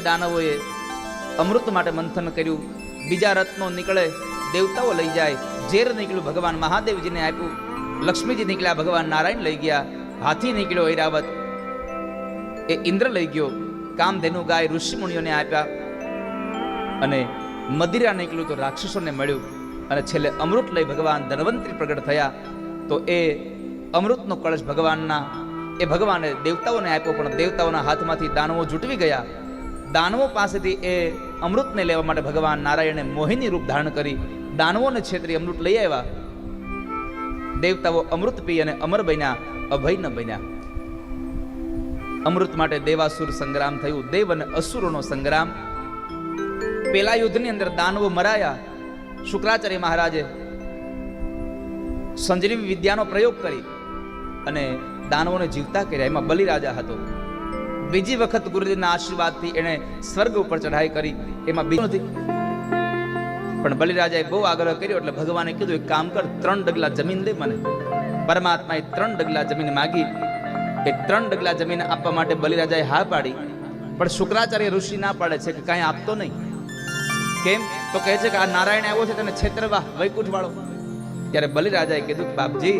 દાનવોએ અમૃત માટે મંથન કર્યું. બીજા રત્નો નીકળે, દેવતાઓ લઈ જાય. ઝેર નીકળ્યું ભગવાન મહાદેવજીને આપ્યું. લક્ષ્મીજી નીકળ્યા, ભગવાન નારાયણ લઈ ગયા. હાથી નીકળ્યો ઐરાવત એ ઇન્દ્ર લઈ ગયો. કામધેનુ ગાય ઋષિમુનિઓને આપ્યા. અને મદિરા નીકળ્યું તો રાક્ષસોને મળ્યું. અને છેલ્લે અમૃત લઈ ભગવાન ધનવંતરી પ્રગટ થયા. તો એ અમૃતનો કળશ ભગવાનના, એ ભગવાને દેવતાઓને આપ્યો, પણ દેવતાઓના હાથમાંથી દાનવો જૂટવી ગયા. દાનવો પાસેથી એ અમૃતને લેવા માટે ભગવાન નારાયણે મોહિની રૂપ ધારણ કરી દાનવોને છેતરી અમૃત લઈ આવ્યા. દેવતાઓ અમૃત પી અને અમર બન્યા અભય ન બન્યા. અમૃત માટે દેવાસુર સંગ્રામ થયું, દેવ અને અસુરોનો સંગ્રામ. પેલા યુદ્ધની અંદર દાનવો મરાયા. શુક્રાચાર્ય મહારાજે સંજીવી વિદ્યાનો પ્રયોગ કરી અને દાનવોને જીવતા કર્યા. એમાં બલિરાજા હતો. બીજી વખત ગુરુજીના આશીર્વાદથી એણે સ્વર્ગ ઉપર ચઢાઈ કરી. એમાં બીજું નથી. પણ બલિરાજાએ બહુ આગ્રહ કર્યો, એટલે ભગવાને કીધું, એક કામ કર, ત્રણ ડગલા જમીન દે મને. પરમાત્માએ ત્રણ ડગલા જમીન માગી. એ ત્રણ ડગલા જમીન આપવા માટે બલિરાજાએ હા પાડી. પણ શુક્રાચાર્ય ઋષિ ના પાડે છે કે કાંઈ આપતો નહીં. કેમ? તો કહે છે કે આ નારાયણ આવ્યો છે તને છેતરવા વૈકુંઠ વાળો ત્યારે બલિરાજાએ કીધું બાપજી,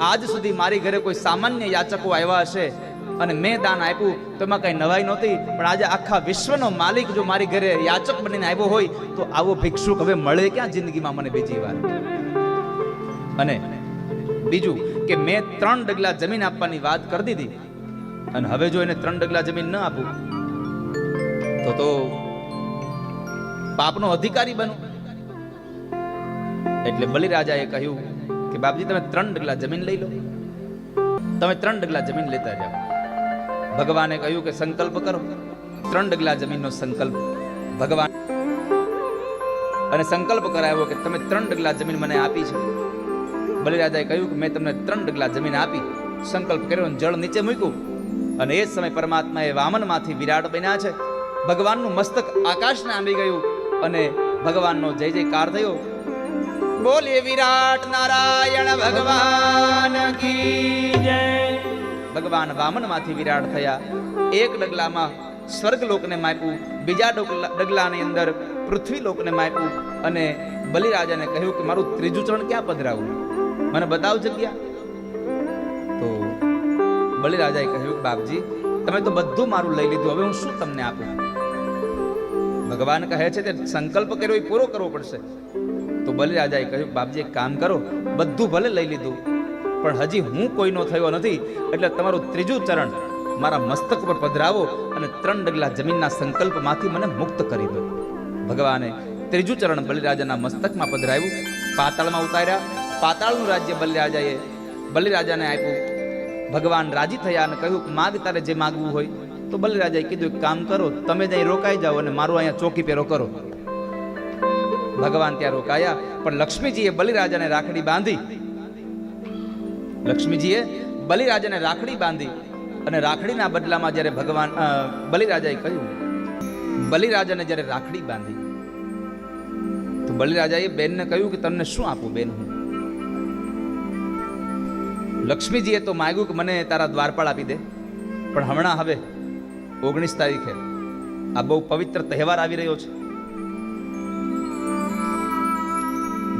આજ સુધી મારી ઘરે કોઈ સામાન્ય યાચકો આવ્યા હશે અને મેં દાન આપ્યું. તો એમાં કઈ નવાઈ નહોતી. પણ આજે આખા વિશ્વનો માલિક જો મારી ઘરે યાચક બનીને આવ્યો હોય, તો આવો ભિક્ષુક હવે મળે ક્યાં જિંદગીમાં મને બીજી વાર? અને બીજું કે મેં ત્રણ ડગલા જમીન આપવાની વાત કરી દીધી. અને હવે જો એને ત્રણ ડગલા જમીન ન આપું, તો તો પાપનો અધિકારી બનું. એટલે બલિરાજાએ કહ્યું કે, બાપજી, તમે ત્રણ ડગલા જમીન લઈ લો. તમે ત્રણ ડગલા જમીન લેતા જાઓ. ભગવાને કહ્યું કે સંકલ્પ કરો. ત્રણ ડગલા જમીનનો સંકલ્પ. ભગવાન અને સંકલ્પ કરાવ્યો કે તમે ત્રણ ડગલા જમીન મને આપી છે. બલિરાજાએ કહ્યું કે મેં તમને ત્રણ ડગલા જમીન આપી. સંકલ્પ કર્યો અને જળ નીચે મૂક્યું. અને એ સમય પરમાત્માએ વામનમાંથી વિરાટ બન્યા છે. ભગવાનનું મસ્તક આકાશને આંબી ગયું અને ભગવાનનો જય જયકાર થયો. બોલે વિરાટ નારાયણ ભગવાન કી જય. ભગવાન વામનમાંથી વિરાટ થયા. એક ડગલામાં સ્વર્ગલોકને માપ્યું, બીજા ડગલાની અંદર પૃથ્વી લોકને માપ્યું અને બલિરાજાને કહ્યું કે મારું ત્રીજું ચરણ ક્યાં પધરાવું? મને બતાવ જગ્યા. તો બલિરાજાએ કહ્યું, બાપજી, તમે તો બધું મારું લઈ લીધું, હવે હું શું તમને આપું? ભગવાન કહે છે તે સંકલ્પ કર્યો, એ પૂરો કરવો પડશે. તો બલિરાજાએ કહ્યું, બાપજી, એક કામ કરો, બધું ભલે લઈ લીધું પણ હજી હું કોઈનો થયો નથી, એટલે તમારું ત્રીજું ચરણ મારા મસ્તક પર પધરાવો અને ત્રણ ડગલા જમીનના સંકલ્પમાંથી મને મુક્ત કરી દો. ભગવાને ત્રીજું ચરણ બલિરાજાના મસ્તકમાં પધરાવ્યું, પાતાળમાં ઉતાર્યા. પાતાળનું રાજ્ય બલિરાજાએ બલિરાજાને આપ્યું. ભગવાન રાજી થયા અને કહ્યું માગ તારે જે માગવું હોય, તો બલિરાજાએ કીધું કામ કરો, તમે ત્યાં રોકાઈ જાઓ અને મારું અહીંયા ચોકી પેરો કરો. ભગવાન ત્યાં રોકાયા, પણ લક્ષ્મીજીએ બલિરાજાને રાખડી બાંધી લક્ષ્મીજીએ બલિરાજાને રાખડી બાંધી અને રાખડીના બદલામાં જ્યારે ભગવાન બલિરાજાએ કહ્યું, બલિરાજાને જ્યારે રાખડી બાંધી, તો બલિરાજાએ બેનને કહ્યું કે તમને શું આપું બેન હું? લક્ષ્મીજીએ તો માગ્યું કે મને તારા દ્વારપાળ આપી દે, પણ હમણાં હવે ઓગણીસ તારીખે આ બહુ પવિત્ર તહેવાર આવી રહ્યો છે.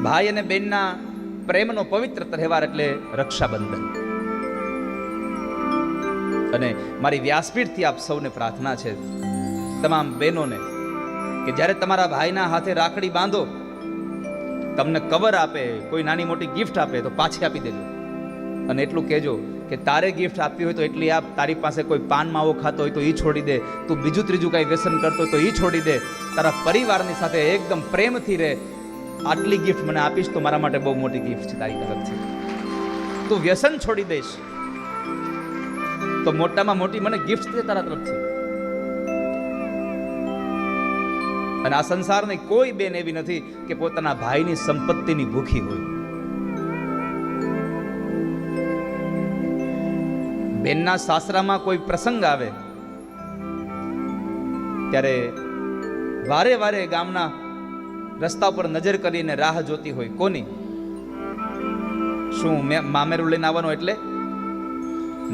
ભાઈ અને બેનના પ્રેમનો પવિત્ર તહેવાર એટલે રક્ષાબંધન. અને મારી વ્યાસપીઠથી આપ સૌને પ્રાર્થના છે, તમામ બહેનોને, કે જ્યારે તમારા ભાઈના હાથે રાખડી બાંધો, તમને કવર આપે, કોઈ નાની મોટી ગિફ્ટ આપે, તો પાછી આપી દેજો. અને એટલું કહેજો કે તારે ગિફ્ટ આપવી હોય તો એટલી આપ, તારી પાસે કોઈ પાન માવો ખાતો હોય તો એ છોડી દે, તું બીજું ત્રીજું કાંઈ વ્યસન કરતો હોય તો એ છોડી દે, તારા પરિવારની સાથે એકદમ પ્રેમથી રહે આટલી ગિફ્ટ મને આપીશ તો મારા માટે બહુ મોટી ગિફ્ટ છે તારી તરફથી. તું વ્યસન છોડી દઈશ. તો મોટામાં મોટી મને ગિફ્ટ છે તારા તરફથી. અને આ સંસારની કોઈ બેન એવી નથી કે પોતાના ભાઈની સંપત્તિની ભૂખી હોય. બેનના સાસરામાં કોઈ પ્રસંગ આવે, ત્યારે વારે વારે ગામના રસ્તા પર નજર કરીને રાહ જોતી હોય. કોની? શું મામેરું લઈને આવવાનું એટલે?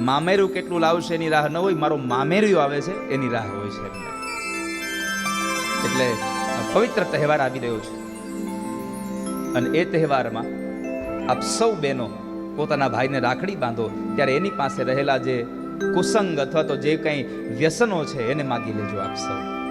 મામેરું કેટલું લાવશે એની રાહ ન હોય? મારો મામેરિયો આવે છે, એની રાહ હોય છે એટલે પવિત્ર તહેવાર આવી રહ્યો છે. અને એ તહેવારમાં આપ સૌ બહેનો પોતાના ભાઈને રાખડી બાંધો, ત્યારે એની પાસે રહેલા જે કુસંગ અથવા તો જે કંઈ વ્યસનો છે, એને માગી લેજો આપ સૌ.